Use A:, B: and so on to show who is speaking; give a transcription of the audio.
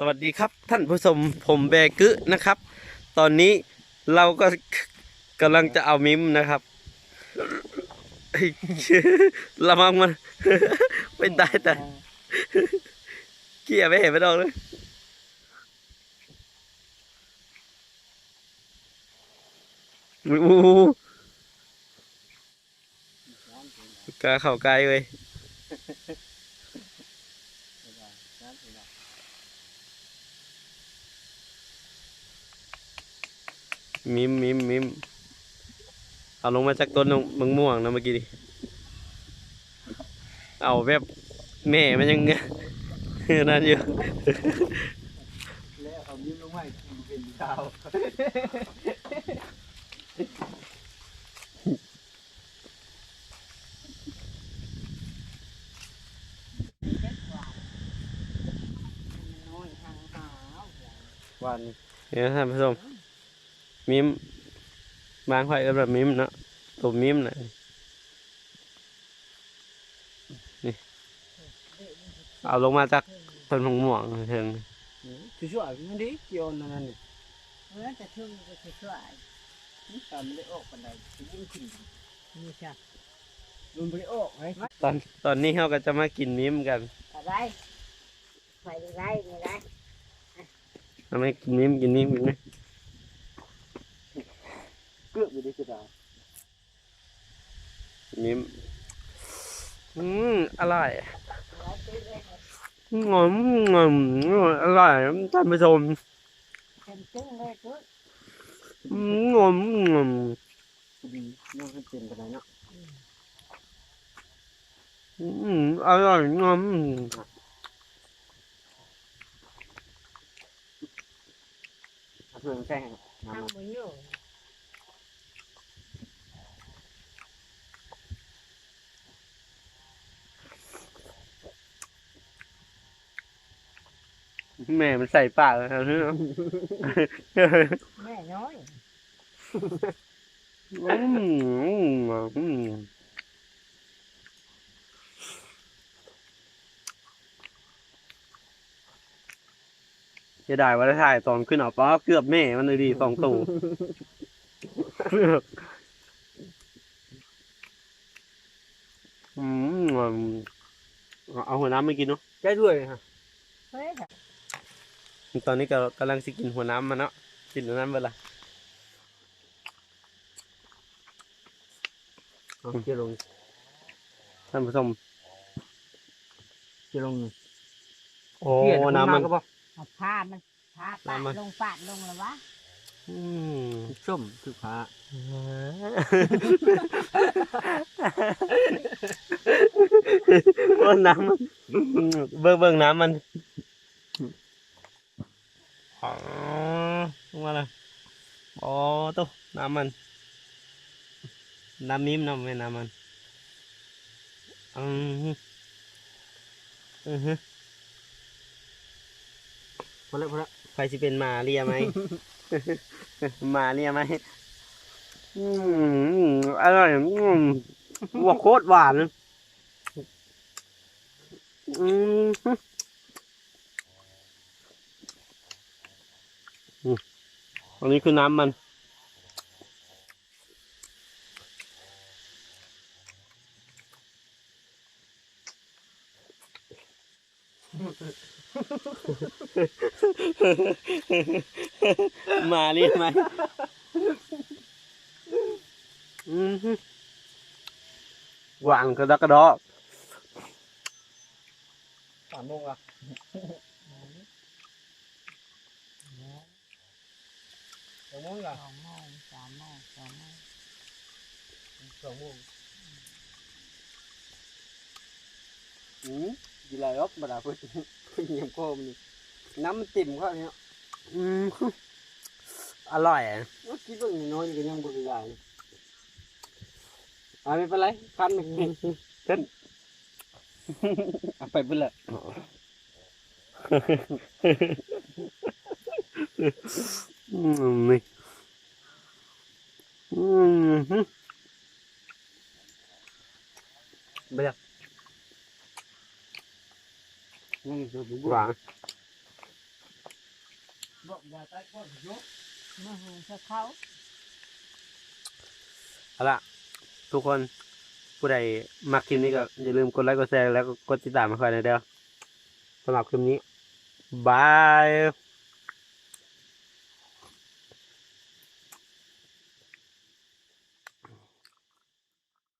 A: สวัสดีครับท่านผู้ชมผมแบกึนะครับ ตอนนี้เราก็กำลังจะเอามิมนะครับระวังมันไม่ได้แต่เกี่ยไม่เห็นไม่ดอกเลยอู้กาเข้าใกลเว้ย มิมมิมมิมเอาลงมาจากต้นมะม่วงนะเมื่อกี้ดิเอาแบบแม่มันยังนั่นอยู่
B: แล้วเอายิ้มลงมาอีกทีเป็นดาว
C: น้อยทางหาว
B: วัน
A: เนี่ยท่านผู้ชม มิมบางไข่ก็แบบมิมเนาะตัวมิมนะนี่เอาลงมาจากต้นมะม่วงเถิง
B: ช่วยๆมันดีเกี่ยวนั่นนี่
C: เมื่อจะทุ่มจะช่วย
B: นี่ตามไม่ได้ออกปันใดยิ่งขึ้น
C: นี่จ้ะ
B: รุนไปออกไง
A: ตอนตอนนี้เราก็จะมากินมิมกัน
C: อะไรไปได้ไม่ได้
A: ทำไมกินมิมกินมิมกินมิม
B: เกือบอยู่ดีคือดาว
A: มิม อืมอร่อย
C: แล้วตื้อเลย
A: งอมงอมอร่อยท่านผู้ชม
C: เต็มตื้อเลยตื้อ
A: อืมงอมงอม
B: ดีน้องเป็นปันใดเนาะ
A: อืมอร่อยงอม
B: เพื่อนแค่น้ำ
C: ทำมืออยู่
A: แม่มันใส่ปากแล้วเนอะ
C: แม่น้อย
A: อืมอืมจะได้ว่าได้ถ่ายตอนขึ้นออกป้าเกือบแม่มันเลยดีสองตัวอืมเอาหัวน้ำไม่กินเนาะ
B: ใช่ด้วยฮะ
C: เฮ้ย
A: ตอนนี้ก็กำลังสิกินหัวน้ำมันเนาะกินหัวน้ำเวลา
B: เกี่ยวลง
A: ท่านผู้ชม
B: เกี่ยวลง
A: โอ้น้ำมัน
B: ก็บอก
C: เอาผ้ามันผ้าปาดลงปาดลงแล้ววะ
A: อืม
B: ส้มคือผ้า
A: ว่าน้ำมันเบิ่งเบิ่งน้ำมัน อ๋อว่าอะไรอ๋อตุ๊น้ำมันน้ำมิมน้ำไม่น้ำมันอืมอือฮึ
B: พอแล้วพอแล้ว
A: ใครสิเป็นมาเรียไหม มาเรียไหมอืมอร่อยอืมว่าโคตรหวานอืมอืม อันนี้คือน้ำมัน มาเรียไหมหวานกระดักกระดอ
B: สามโมงอะ องโมงอะ
C: สองโมงสามโมงสองโมง
B: สองโมงอืมดีไรออกมาดาเพื่อนเพื่อนยังโคมนี่น้ำมันติ่มเขาเนี่ย
A: อืมฮึอร่อยอะ
B: ว่าคิดว่าน้อยๆนี่ก็ยังบ่ได้เลยอ่าไม่เป็นไรพันหนึ่งเต้นเอาไปเบิ่งละ
A: อืมนี่อืมฮึ
B: ไปละ ยังอยู่บุ
A: หวาน
B: บอกอย่าใต้ก้นยก
C: มาหูจะเขา
A: เอาละทุกคนผู้ใดมักคลิปนี้ก็อย่าลืมกดไลค์กดแชร์แล้วก็กดติดตามมาคอยหน่อยเด้อสำหรับคลิปนี้ บาย